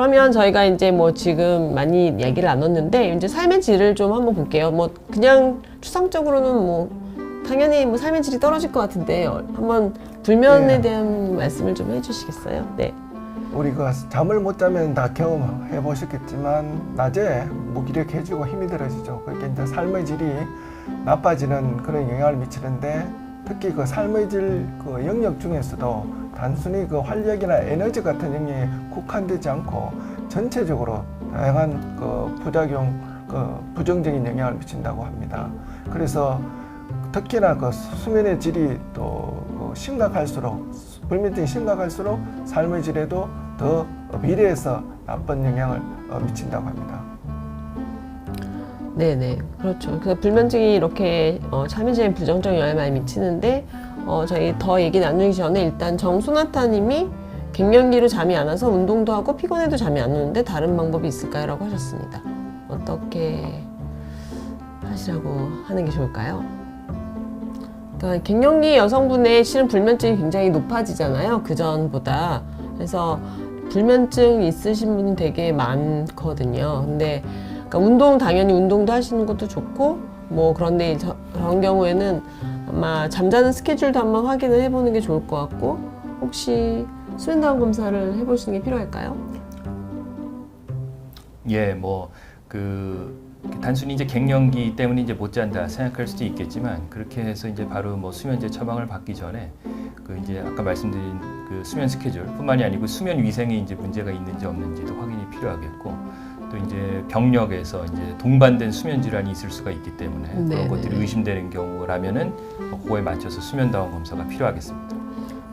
그러면 저희가 이제 뭐 지금 많이 얘기를 나눴는데 이제 삶의 질을 좀 한번 볼게요. 뭐 그냥 추상적으로는 뭐 당연히 뭐 삶의 질이 떨어질 것 같은데 어, 한번 불면에 네. 대한 말씀을 좀 해주시겠어요? 네. 우리 그 잠을 못 자면 다 경험해 보셨겠지만 낮에 무기력해지고 힘이 들어지죠. 그게 이제 삶의 질이 나빠지는 그런 영향을 미치는데 특히 그 삶의 질 그 영역 중에서도 단순히 그 활력이나 에너지 같은 영역에 국한되지 않고 전체적으로 다양한 그 부작용, 그 부정적인 영향을 미친다고 합니다. 그래서 특히나 그 수면의 질이 또 그 심각할수록 불면증이 심각할수록 삶의 질에도 더 미래에서 나쁜 영향을 어, 미친다고 합니다. 네네 그렇죠. 그 불면증이 이렇게 어, 삶의질에 부정적 영향을 많이 미치는데 어, 저희 더 얘기 나누기 전에 일단 정소나타님이 갱년기로 잠이 안 와서 운동도 하고 피곤해도 잠이 안 오는데 다른 방법이 있을까요?라고 하셨습니다. 어떻게 하시라고 하는 게 좋을까요? 그러니까 갱년기 여성분의 실은 불면증이 굉장히 높아지잖아요. 그 전보다 그래서 불면증 있으신 분 되게 많거든요. 근데 그러니까 운동 당연히 운동도 하시는 것도 좋고 뭐 그런데 저, 그런 경우에는 아마 잠자는 스케줄도 한번 확인을 해보는 게 좋을 것 같고 혹시 수면 다운 검사를 해보시는 게 필요할까요? 예, 뭐그 단순히 이제 갱년기 때문에 이제 못 잔다 생각할 수도 있겠지만 그렇게 해서 이제 바로 뭐 수면제 처방을 받기 전에 그 이제 아까 말씀드린 그 수면 스케줄뿐만이 아니고 수면 위생에 이제 문제가 있는지 없는지도 확인이 필요하겠고 또 이제 병력에서 이제 동반된 수면 질환이 있을 수가 있기 때문에 네네네. 그런 것들이 의심되는 경우라면은 뭐 그거에 맞춰서 수면 다운 검사가 필요하겠습니다.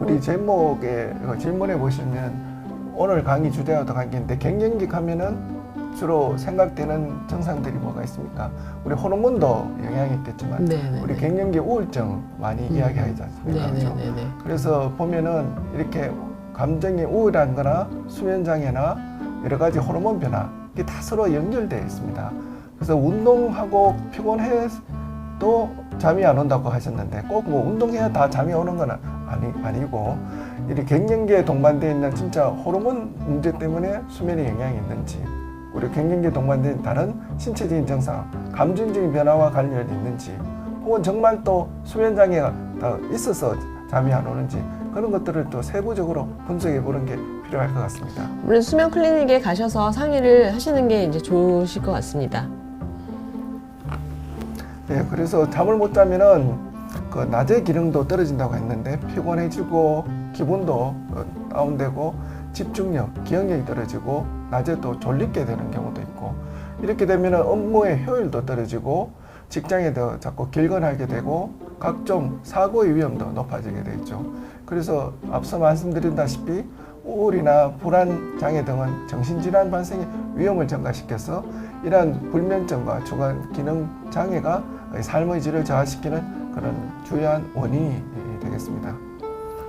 우리 제목에 그 질문해 보시면 오늘 강의 주제와도 관계인데 갱년기 하면은 주로 생각되는 증상들이 뭐가 있습니까? 우리 호르몬도 영향이 있겠지만 네네네. 우리 갱년기 우울증 많이 음. 이야기하지 않습니까? 그렇죠? 그래서 보면은 이렇게 감정이 우울한 거나 수면 장애나 여러 가지 호르몬 변화 이게 다 서로 연결되어 있습니다. 그래서 운동하고 피곤해도 잠이 안 온다고 하셨는데 꼭 뭐 운동해야 다 잠이 오는 건 아니, 아니고 이 갱년기에 동반되어 있는 진짜 호르몬 문제 때문에 수면에 영향이 있는지 우리 갱년기에 동반된 다른 신체적인 증상, 감정적인 변화와 관련이 있는지 혹은 정말 또 수면 장애가 더 있어서 잠이 안 오는지 그런 것들을 또 세부적으로 분석해 보는 게 필요할 것 같습니다. 우리 수면 클리닉에 가셔서 상의를 하시는 게 이제 좋으실 것 같습니다. 네, 그래서 잠을 못 자면은 그 낮의 기능도 떨어진다고 했는데 피곤해지고 기분도 어, 다운되고 집중력, 기억력이 떨어지고 낮에 또 졸리게 되는 경우도 있고 이렇게 되면은 업무의 효율도 떨어지고 직장에 더 자꾸 길건하게 되고 각종 사고의 위험도 높아지게 되죠. 그래서 앞서 말씀드린다시피 우울이나 불안 장애 등은 정신질환 발생의 위험을 증가시켜서 이러한 불면증과 주간 기능 장애가 삶의 질을 저하시키는 그런 주요한 원인이 되겠습니다.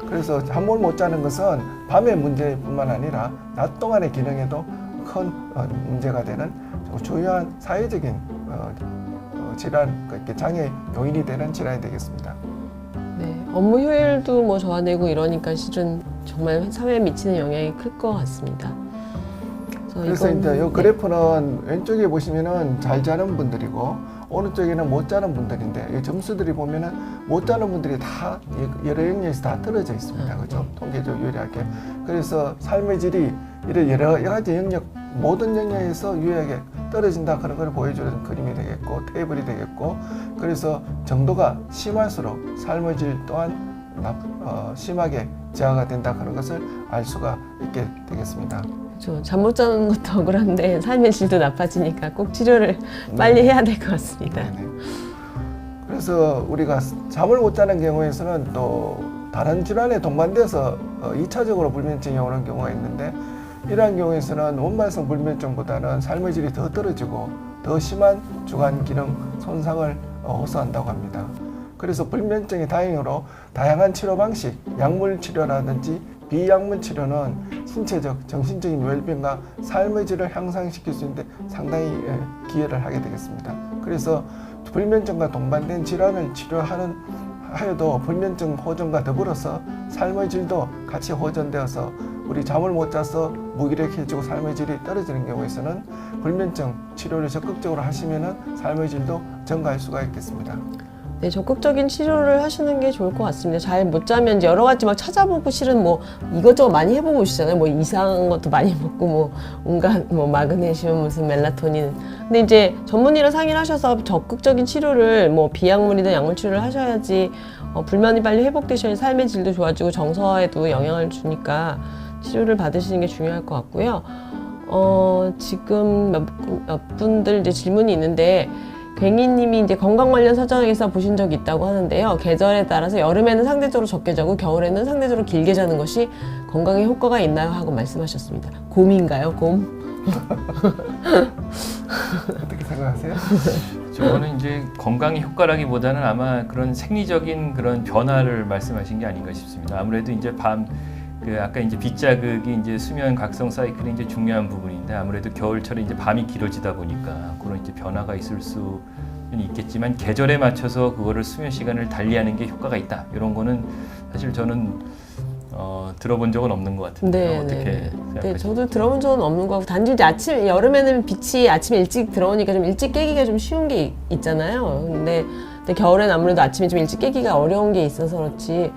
그래서 잠을 못 자는 것은 밤의 문제뿐만 아니라 낮 동안의 기능에도 큰 어, 문제가 되는 주요한 사회적인 어, 어, 질환, 그러니까 장애 요인이 되는 질환이 되겠습니다. 네, 업무 효율도 뭐 저하되고 이러니까 실은 정말 사회에 미치는 영향이 클 것 같습니다. 그래서 이건- 이제 이 네. 그래프는 왼쪽에 보시면은 잘 자는 분들이고 오른쪽에는 못 자는 분들인데 이 점수들이 보면은 못 자는 분들이 다 여러 영역에서 다 떨어져 있습니다. 아, 그죠? 네. 통계적 유리하게. 그래서 삶의 질이 이런 여러 가지 영역 모든 영역에서 유리하게 떨어진다 그런 걸 보여주는 그림이 되겠고 테이블이 되겠고 그래서 정도가 심할수록 삶의 질 또한 나- 어, 심하게 저하가 된다 그런 것을 알 수가 있게 되겠습니다. 그렇죠. 잠못 자는 것도 억울한데 삶의 질도 나빠지니까 꼭 치료를 빨리 해야 될 것 같습니다. 네네. 그래서 우리가 잠을 못 자는 경우에서는 또 다른 질환에 동반돼서 어, 2차적으로 불면증이 오는 경우가 있는데 이러한 경우에서는 원만성 불면증보다는 삶의 질이 더 떨어지고 더 심한 주간 기능 손상을 어, 호소한다고 합니다. 그래서 불면증이 다행으로 다양한 치료 방식, 약물 치료라든지 비약물 치료는 신체적, 정신적인 웰빙과 삶의 질을 향상시킬 수 있는데 상당히 예, 기여를 하게 되겠습니다. 그래서 불면증과 동반된 질환을 치료하는 하여도 불면증 호전과 더불어서 삶의 질도 같이 호전되어서 우리 잠을 못 자서 무기력해지고 삶의 질이 떨어지는 경우에서는 불면증 치료를 적극적으로 하시면은 삶의 질도 증가할 수가 있겠습니다. 네, 적극적인 치료를 하시는 게 좋을 것 같습니다. 잘 못 자면 이제 여러 가지 막 찾아보고 실은 뭐 이것저것 많이 해보고 오시잖아요. 뭐 이상한 것도 많이 먹고 뭐 온갖 뭐 마그네슘 무슨 멜라토닌. 근데 이제 전문의랑 상의를 하셔서 적극적인 치료를 뭐 비약물이든 약물 치료를 하셔야지 어, 불면이 빨리 회복되셔야 삶의 질도 좋아지고 정서에도 영향을 주니까 치료를 받으시는 게 중요할 것 같고요. 어, 지금 몇, 분- 몇 분들 이제 질문이 있는데 괭이님이 이제 건강 관련 서적에서 보신 적이 있다고 하는데요. 계절에 따라서 여름에는 상대적으로 적게 자고 겨울에는 상대적으로 길게 자는 것이 건강에 효과가 있나요? 하고 말씀하셨습니다. 곰인가요? 곰? 어떻게 생각하세요? 저거는 이제 건강의 효과라기보다는 아마 그런 생리적인 그런 변화를 말씀하신 게 아닌가 싶습니다. 아무래도 이제 밤 그 아까 이제 빗자극이 이제 수면 각성 사이클이 이제 중요한 부분인데 아무래도 겨울철에 이제 밤이 길어지다 보니까 그런 이제 변화가 있을 수는 있겠지만 계절에 맞춰서 그거를 수면 시간을 달리하는 게 효과가 있다 이런 거는 사실 저는 어, 들어본 적은 없는 것 같은데 네, 어떻게 네, 네. 네, 저도 들어본 적은 없는 거 같고 단지 이제 아침 여름에는 빛이 아침에 일찍 들어오니까 좀 일찍 깨기가 좀 쉬운 게 있- 있잖아요. 근데, 근데 겨울엔 아무래도 아침에 좀 일찍 깨기가 어려운 게 있어서 그렇지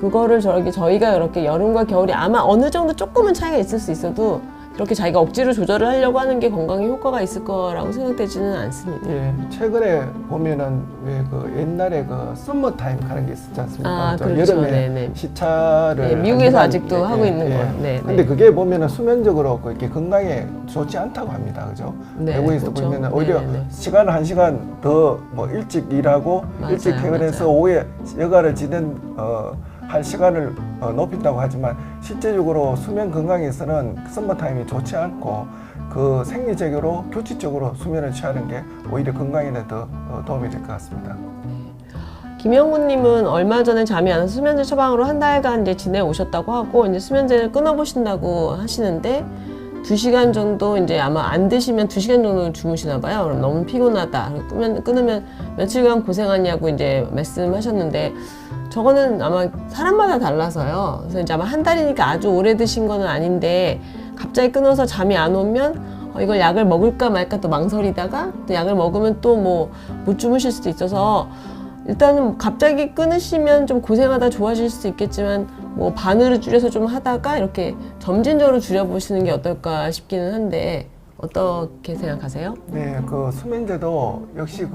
그거를 저렇게 저희가 이렇게 여름과 겨울이 아마 어느 정도 조금은 차이가 있을 수 있어도 이렇게 자기가 억지로 조절을 하려고 하는 게 건강에 효과가 있을 거라고 생각되지는 않습니다. 예, 최근에 보면은 왜 그 옛날에 그 썸머 타임 가는 게 있었지 않습니까? 아, 저 그렇죠. 여름에 네네. 시차를 네, 미국에서 한 아직도 시간, 하고 있는 거예요. 네, 근데 네. 그게 보면은 수면적으로 그 이렇게 건강에 좋지 않다고 합니다. 그죠? 네, 외국에서 그렇죠. 보면은 오히려 네, 네. 시간을 한 시간 더 뭐 일찍 일하고 맞아요, 일찍 퇴근해서 맞아요. 오후에 여가를 지낸 어, 할 시간을 어, 높인다고 하지만 실제적으로 수면 건강에서는 썸머 타임이 좋지 않고 그 생리적으로 규칙적으로 수면을 취하는 게 오히려 건강에는 더 어, 도움이 될 것 같습니다. 김영구님은 얼마 전에 잠이 안 와서 수면제 처방으로 한 달간 이제 지내 오셨다고 하고 이제 수면제를 끊어보신다고 하시는데 두 시간 정도 이제 아마 안 드시면 두 시간 정도 주무시나 봐요. 그럼 너무 피곤하다. 끊으면, 끊으면 며칠간 고생하냐고 이제 말씀하셨는데 저거는 아마 사람마다 달라서요. 그래서 이제 아마 한 달이니까 아주 오래 드신 거는 아닌데 갑자기 끊어서 잠이 안 오면 어, 이걸 약을 먹을까 말까 또 망설이다가 또 약을 먹으면 또 뭐 못 주무실 수도 있어서 일단은 갑자기 끊으시면 좀 고생하다 좋아질 수도 있겠지만 뭐 반으로 줄여서 좀 하다가 이렇게 점진적으로 줄여보시는 게 어떨까 싶기는 한데 어떻게 생각하세요? 네, 그 수면제도 역시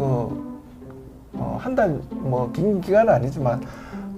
그한달 뭐 긴 기간은 아니지만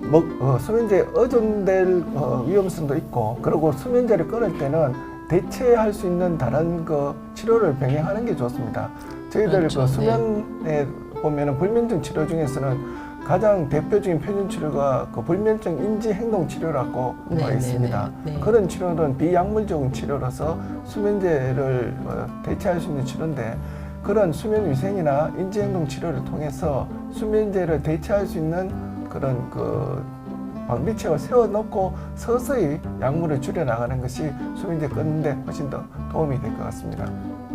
뭐 어, 수면제 의존될 어, 위험성도 있고 그리고 수면제를 끊을 때는 대체할 수 있는 다른 그 치료를 병행하는 게 좋습니다. 저희들 그렇죠, 그 수면에 보면은 불면증 치료 중에서는 가장 대표적인 표준 치료가 그 불면증 인지 행동 치료라고 네, 어, 네, 있습니다. 네, 네. 그런 치료는 비약물적인 치료로서 수면제를 어, 대체할 수 있는 치료인데 그런 수면 위생이나 인지 행동 치료를 통해서 수면제를 대체할 수 있는 그런 그 방비책을 세워놓고 서서히 약물을 줄여나가는 것이 수면제 끊는데 훨씬 더 도움이 될 것 같습니다.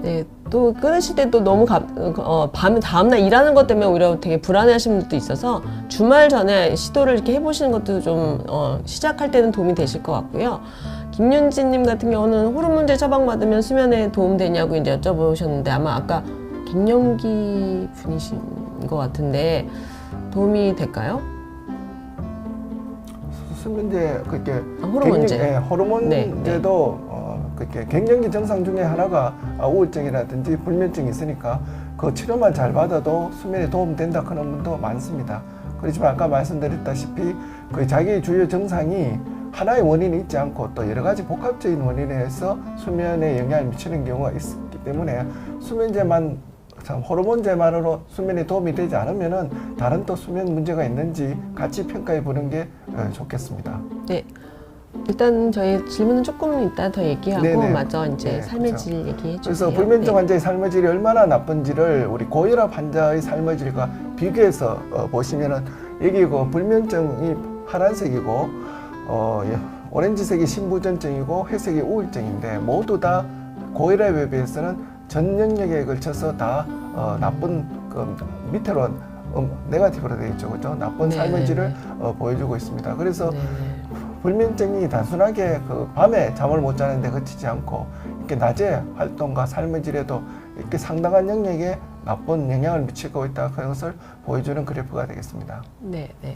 네, 또 끊으실 때 또 너무 갑, 어, 밤, 다음날 일하는 것 때문에 오히려 되게 불안해하시는 분들도 있어서 주말 전에 시도를 이렇게 해보시는 것도 좀 어, 시작할 때는 도움이 되실 것 같고요. 김윤지님 같은 경우는 호르몬제 처방받으면 수면에 도움되냐고 이제 여쭤보셨는데 아마 아까 갱년기 분이신 것 같은데 도움이 될까요? 수- 수면제 그렇게 아, 호르몬제. 예, 호르몬제도 네, 네. 어, 그렇게 갱년기 증상 중에 하나가 아, 우울증이라든지 불면증이 있으니까 그 치료만 잘 받아도 수면에 도움된다 그런 분도 많습니다. 그렇지만 아까 말씀드렸다시피 그 자기 주요 증상이 하나의 원인이 있지 않고 또 여러 가지 복합적인 원인에 의해서 수면에 영향을 미치는 경우가 있기 때문에 수면제만 참 호르몬 제만으로 수면에 도움이 되지 않으면은 다른 또 수면 문제가 있는지 같이 평가해 보는 게 어, 좋겠습니다. 네. 일단 저희 질문은 조금 이따 더 얘기하고 네네. 마저 이제 네, 삶의 그렇죠. 질 얘기해 주세요. 그래서 불면증 네. 환자의 삶의 질이 얼마나 나쁜지를 우리 고혈압 환자의 삶의 질과 비교해서 어, 보시면은 여기 그 불면증이 파란색이고 어, 예, 오렌지색이 신부전증이고 회색이 우울증인데 모두 다 고혈압에 비해서는 전 영역에 걸쳐서 다 어, 나쁜 그 밑으로 음, 네가티브로 되어 있죠, 그죠? 나쁜 네, 삶의 네, 질을 네. 어, 보여주고 있습니다. 그래서 네, 네. 불면증이 단순하게 그 밤에 잠을 못 자는데 그치지 않고 이렇게 낮에 활동과 삶의 질에도 이렇게 상당한 영역에 나쁜 영향을 미치고 있다 그런 것을 보여주는 그래프가 되겠습니다. 네, 네.